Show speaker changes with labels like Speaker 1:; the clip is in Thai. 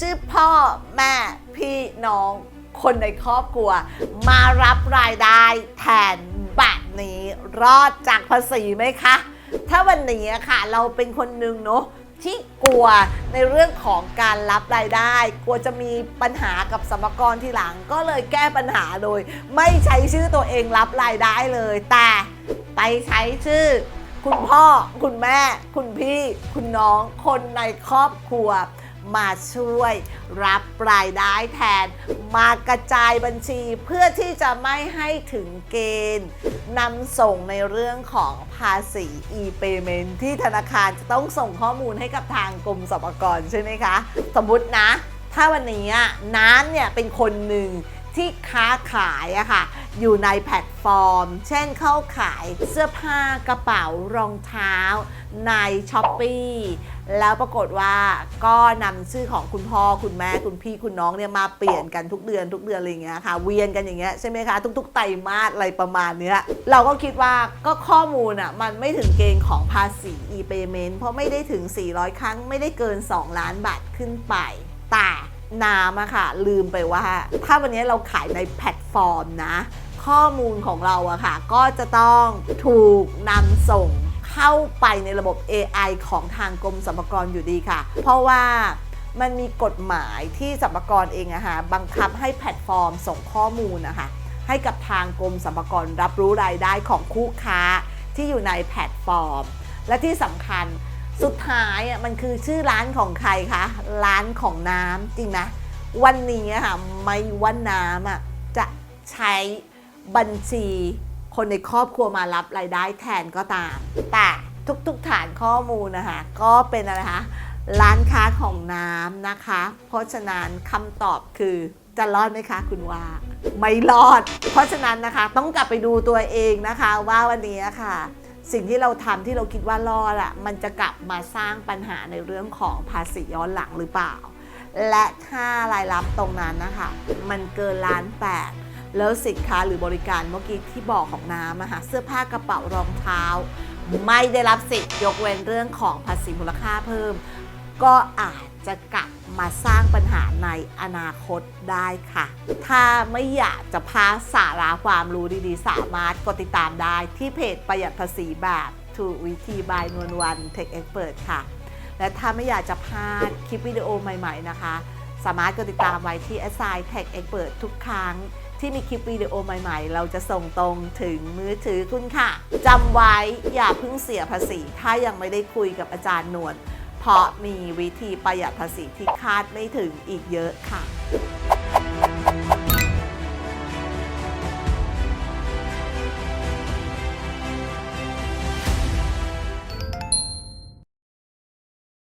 Speaker 1: ชื่อพ่อแม่พี่น้องคนในครอบครัว มารับรายได้แทนแบบนี้รอดจากภาษีไหมคะ ถ้าวันนี้อะค่ะเราเป็นคนหนึ่งเนาะที่กลัวในเรื่องของการรับรายได้ กลัวจะมีปัญหากับสมกรที่หลังก็เลยแก้ปัญหาโดย ไม่ใช้ชื่อตัวเองรับรายได้เลย แต่ไปใช้ชื่อ คุณพ่อ คุณแม่ คุณพี่ คุณน้องคนในครอบครัว มาช่วยรับรายได้แทน มากระจายบัญชีเพื่อที่จะไม่ให้ถึงเกณฑ์นำส่งในเรื่องของภาษี e-payment ที่ธนาคารจะต้องส่งข้อมูลให้กับทางกรมสรรพากรใช่ไหมคะ สมมุตินะ ถ้าวันนี้น้ำเนี่ยเป็นคนหนึ่ง ที่ค้าขายอะค่ะอยู่ในแพลตฟอร์ม เช่นเข้าขายเสื้อผ้ากระเป๋ารองเท้าใน s h อ p e e แล้วปรากฏว่าก็นำชื่อของคุณพ่อคุณแม่คุณพี่คุณน้องเนี่ยมาเปลี่ยนกันทุกเดือนทุกเดือนอะไรอย่างเงี้ยค่ะ เวียนกันอย่างเงี้ยใช่ไหมคะ ทุก ๆ ไตรมาสอะไรประมาณเนี้ยเราก็คิดว่าก็ข้อมูลอะมันไม่ถึงเกณฑ์ของภาษี e-payment เพราะไม่ได้ถึง 400 ครั้งไม่ได้เกิน 2 ล้านบาทขึ้นไปแต่ น้ำอะค่ะ ลืมไปว่า ถ้าวันนี้เราขายในแพลตฟอร์มนะ ข้อมูลของเราอะค่ะ ก็จะต้องถูกนำส่งเข้าไปในระบบ AI ของทางกรมสรรพากรอยู่ดีค่ะ เพราะว่ามันมีกฎหมายที่สรรพากรเองอะค่ะบังคับให้แพลตฟอร์มส่งข้อมูลนะคะให้กับทางกรมสรรพากรรับรู้รายได้ของคู่ค้าที่อยู่ในแพลตฟอร์ม และที่สำคัญ สุดท้ายอะมันคือชื่อร้านของใครคะ ร้านของน้ำจริงไหมวันนี้อะค่ะไม่ว่าน้ำอะจะใช้บัญชีคนในครอบครัวมารับรายได้แทนก็ตาม แต่ทุกๆฐานข้อมูลนะคะก็เป็นอะไรคะร้านค้าของน้ำนะคะ เพราะฉะนั้นคำตอบคือจะรอดไหมคะคุณว่า ไม่รอด เพราะฉะนั้นนะคะ ต้องกลับไปดูตัวเองนะคะว่าวันนี้ค่ะ สิ่งที่เราทำที่เราคิดว่ารอดอะมันจะกลับมาสร้างปัญหาในเรื่องของภาษีย้อนหลังหรือเปล่า และถ้ารายรับตรงนั้นนะคะมันเกินล้านแปดแล้วสินค้าหรือบริการเมื่อกี้ที่บอกของน้ำอะค่ะเสื้อผ้ากระเป๋ารองเท้า ไม่ได้รับสิทธิ์ยกเว้นเรื่องของภาษีมูลค่าเพิ่ม ก็อาจจะกลับมาสร้างปัญหาในอนาคตได้ค่ะ ถ้าไม่อยากจะพลาดสาระความรู้ดีๆ สามารถกดติดตามได้ที่เพจประหยัดภาษีแบบถูกวิธีบายนวลวันเทคเอ็กเปิดค่ะ และถ้าไม่อยากจะพลาดคลิปวิดีโอใหม่ๆนะคะ สามารถกดติดตามไว้ที่ a s i g n Tech Expert ทุกครั้งที่มีคลิปวิดีโอใหม่ๆ เราจะส่งตรงถึงมือถือคุณค่ะจำไว้อย่าเพิ่งเสียภาษี ถ้ายังไม่ได้คุยกับอาจารย์หนวด เพราะมีวิธีประหยัดภาษีที่คาดไม่ถึงอีกเยอะค่ะ